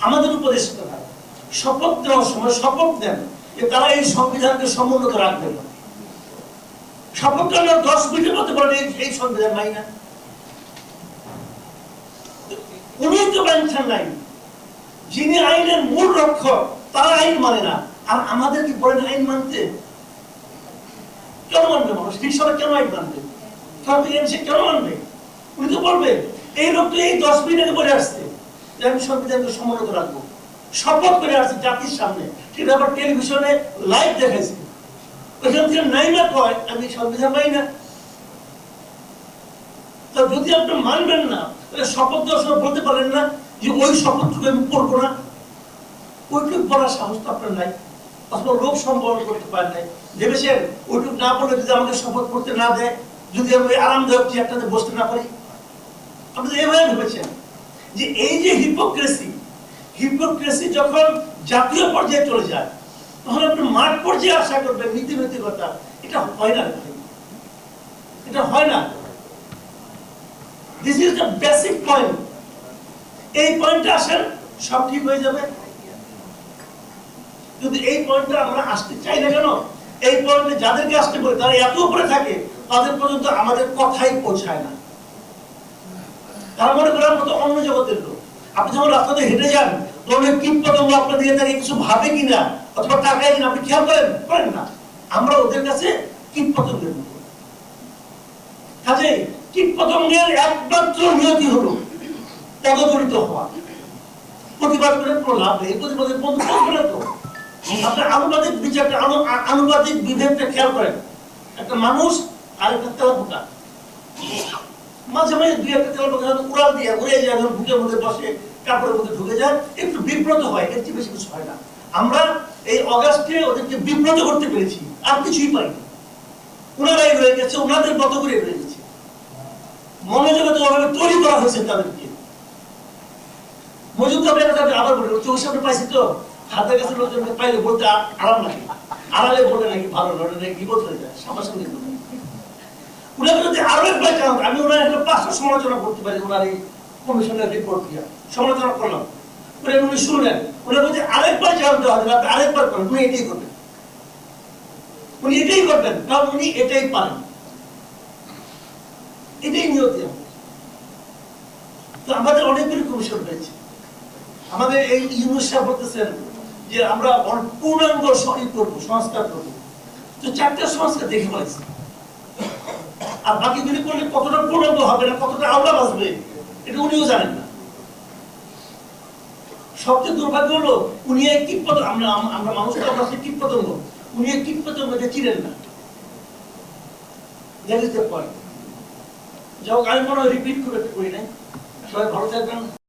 আমাদের উপদেষ্টারা শপথ নেওয়ার সময় শপথ দেন যে তারা এই সংবিধানকে সমুন্নত রাখবেন না। শপথ দশ মিনিটের মধ্যে বলেন এই- সংবিধান মাই না। উনি তো নাই। যিনি আইনের মূল রক্ষক, তারা আইন মানে না। আর আমাদের কি বলেন আইন মানতে? কেন মানবে মানুষ? কৃষকরা কেন আইন মানবে? কেন মানবে? উনি তো বলবে, এই লোক তো এই দশ মিনিট বলে আসছে। যে আমি সংবিধানকে সমুন্নত রাখব। শপথ করে আসছে জাতির সামনে। সেটা আবার টেলিভিশনে লাইভ দেখাইছে। ওইখান থেকে নাই না কয়, আমি সংবিধান পাই না। তা যদি আপনি মানবেন না শপথ সময় বলতে পারেন না যে ওই শপথটুকু আমি করব না। ওইটুকু বলার সাহস তো আপনার নাই। অথবা লোক সম্বরণ করতে পারেন নাই। ভেবেছেন ওইটুকু না বলে যদি আমাকে শপথ করতে না দেয়, যদি আমি আরামদায়ক চেয়ারটাতে বসতে না পারি। আপনি এভাবে ভেবেছেন। যে এই যে হিপোক্রেসি হিপোক্রেসি যখন জাতীয় পর্যায়ে চলে যায়, তখন আপনি মাঠ পর্যায়ে আশা করবেন নীতি নৈতিকতা, এটা হয় না এটা হয় না। This is the basic point এই পয়েন্টে আসেন, সব ঠিক হয়ে যাবে। কিন্তু এই পয়েন্টে আমরা আসতে চাই না কেন, এই পয়েন্টে যাদেরকে আসতে বলে তারা এত উপরে থাকে, তাদের পর্যন্ত আমাদের কথাই পৌঁছায় না। তারা মনে করেন আমরা তো অন্য জগতের লোক। আপনি যখন রাস্তাতে হেঁটে যান, তখন কীট পতঙ্গ আপনার দিকে তাকে কিছু ভাবে কিনা, অথবা টাকায় কিনা, আপনি খেয়াল করেন? করেন না। আমরা ওদের কাছে কীট মতো। কাজে একমাত্র নিয়তি হলো পদদলিত হওয়া। প্রতিবাদ করে কোনো লাভ নেই। প্রতিবাদের বন্ধু করবে না তো। আপনার আনুপাতিক বিচারটা আনু- আ- আনুপাতিক বিভেদটা খেয়াল করেন। একটা মানুষ আর একটা তেলাপোকা মাঝে মাঝে দুই একটা তেলাপোকা যখন উড়াল দিয়ে উড়ে যায় বুকের মধ্যে বসে, কাপড়ের মধ্যে ঢুকে যায়, একটু বিব্রত হয়, এর চেয়ে বেশি কিছু হয় না। আমরা এই অগাস্টে ওদেরকে বিব্রত করতে পেরেছি, আর কিছুই পাইনি। ওনারাই রয়ে গেছে ওনাদের মতো করে রয়ে গেছে। মনোজগতে ওভাবে তৈরি করা হয়েছে তাদেরকে। তাদের আবার বলে সামনে পাইছি তো? হাতের কাছে পাইলে বলতে আরাম লাগে। আড়ালে বলে নাকি ভালো নাকি বিপদ হয়ে যায় উনাকে যদি আরও আমি ওনার একটা সমালোচনা করতে পারি, ওনার এই কমিশনের রিপোর্ট সমালোচনা করলাম। উনি উনি শুনলেন। উনার যদি আরেকবার হবে আরেকবার করেন। উনি এটাই করবেন। উনি এটাই করবেন কারণ উনি এটাই পারেন। এটাই নিয়তি। তো আমাদের অনেকগুলি কমিশন রয়েছে। আমাদের এই সাহেব বলতেছেন যে আমরা পূর্ণাঙ্গ সংস্কার করব। তো চারটা সংস্কার দেখে পাইছি আর বাকি গুলি করলে কতটা প্রলম্ব হবে না, কতটা আওলা বাঁচবে এটা উনিও জানেন না। সবচেয়ে দুর্ভাগ্য হলো, উনি এক কীটপতঙ্গ, আমরা মানুষের আমরা মানুষ তো আমরা সেই কীট পতঙ্গ উনি এক কীটপতঙ্গ যে চিনেন না। দ্যাট ইজ দ্য হোক, আমি মনে হয় রিপিট করে করি নাই। সবাই ভালো থাকবেন।